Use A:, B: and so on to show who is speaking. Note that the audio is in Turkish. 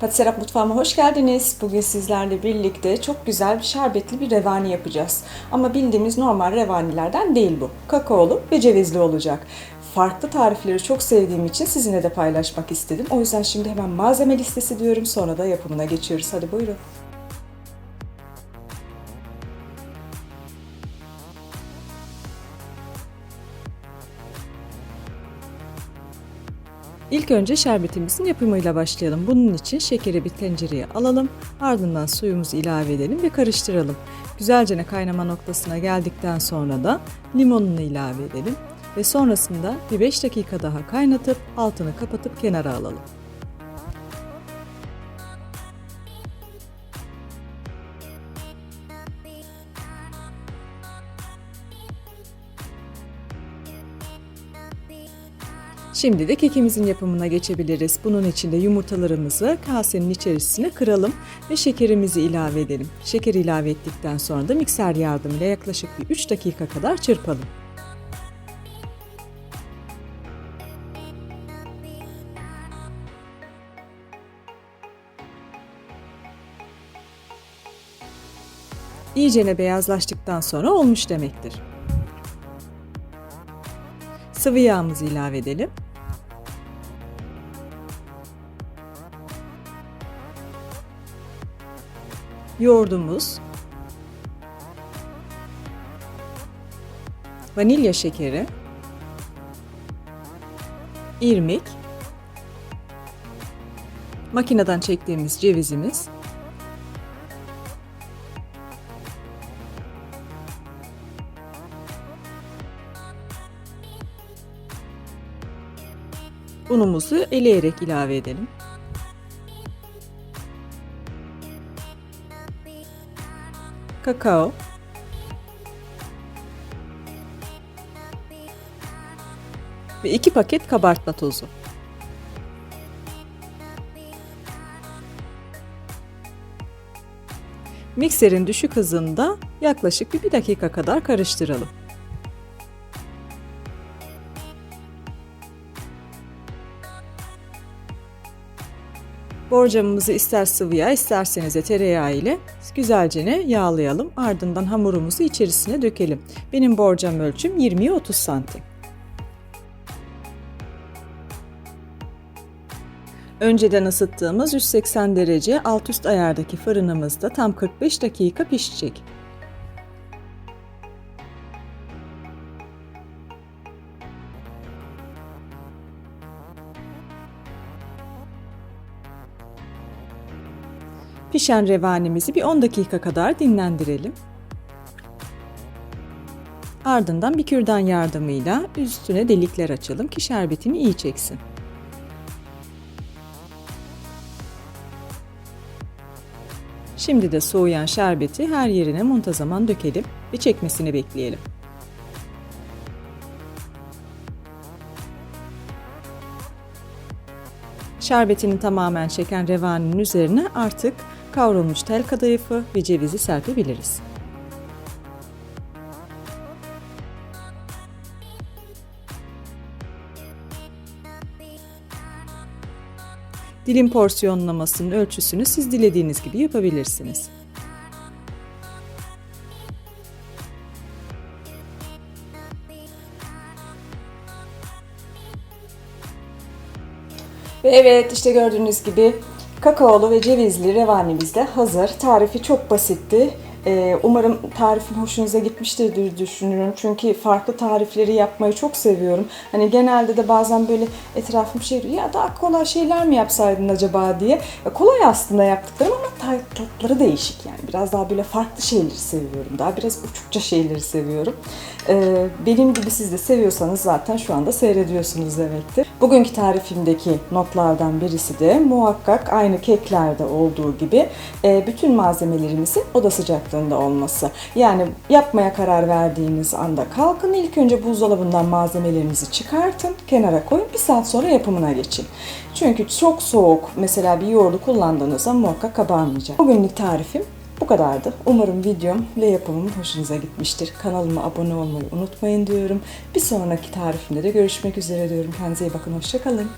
A: Patiserap mutfağıma hoş geldiniz. Bugün sizlerle birlikte çok güzel bir şerbetli bir revani yapacağız. Ama bildiğimiz normal revanilerden değil bu. Kakaolu ve cevizli olacak. Farklı tarifleri çok sevdiğim için sizinle de paylaşmak istedim. O yüzden şimdi hemen malzeme listesi diyorum sonra da yapımına geçiyoruz. Hadi buyurun. İlk önce şerbetimizin yapımıyla başlayalım. Bunun için şekeri bir tencereye alalım. Ardından suyumuzu ilave edelim ve karıştıralım. Güzelce kaynama noktasına geldikten sonra da limonunu ilave edelim. Ve sonrasında bir 5 dakika daha kaynatıp altını kapatıp kenara alalım. Şimdi de kekimizin yapımına geçebiliriz. Bunun için de yumurtalarımızı kasenin içerisine kıralım ve şekerimizi ilave edelim. Şekeri ilave ettikten sonra da mikser yardımıyla yaklaşık bir 3 dakika kadar çırpalım. İyicene beyazlaştıktan sonra olmuş demektir. Sıvı yağımızı ilave edelim. yoğurdumuz, vanilya şekeri, irmik, makineden çektiğimiz cevizimiz, unumuzu eleyerek ilave edelim. kakao, ve 2 paket kabartma tozu. Mikserin düşük hızında yaklaşık bir, dakika kadar karıştıralım. Borcamımızı ister sıvı yağ isterseniz de tereyağı ile güzelce yağlayalım. Ardından hamurumuzu içerisine dökelim. Benim borcam ölçüm 20'ye 30 santim. Önceden ısıttığımız 180 derece alt üst ayardaki fırınımızda tam 45 dakika pişecek. Pişen revanimizi bir 10 dakika kadar dinlendirelim. Ardından bir kürdan yardımıyla üstüne delikler açalım ki şerbetini iyi çeksin. Şimdi de soğuyan şerbeti her yerine muntazaman dökelim ve çekmesini bekleyelim. Şerbetini tamamen çeken revaninin üzerine artık kavrulmuş tel kadayıfı ve cevizi serpebiliriz. Dilim porsiyonlamasının ölçüsünü siz dilediğiniz gibi yapabilirsiniz. Ve evet işte gördüğünüz gibi kakaolu ve cevizli revanimiz de hazır. Tarifi çok basitti. Ee, umarım tarifim hoşunuza gitmiştir diye düşünüyorum. Çünkü farklı tarifleri yapmayı çok seviyorum. Hani genelde de bazen böyle etrafım şey ya daha kolay şeyler mi yapsaydın acaba diye. Ya kolay aslında yaptıklarım ama tatları değişik yani. Biraz daha böyle farklı şeyleri seviyorum. Daha biraz uçukça şeyleri seviyorum. Ee, benim gibi siz de seviyorsanız zaten şu anda seyrediyorsunuz demektir. Bugünkü tarifimdeki notlardan birisi de muhakkak aynı keklerde olduğu gibi e, bütün malzemelerimizin oda sıcaklığında olması. Yani yapmaya karar verdiğiniz anda kalkın ilk önce buzdolabından malzemelerinizi çıkartın, kenara koyun, bir saat sonra yapımına geçin. Çünkü çok soğuk mesela bir yoğurdu kullandığınızda muhakkak kabarmayacak. Bugünlük tarifim bu kadardı. Umarım videom ve yapımım hoşunuza gitmiştir. Kanalıma abone olmayı unutmayın diyorum. Bir sonraki tarifimde de görüşmek üzere diyorum. Kendinize iyi bakın. Hoşçakalın.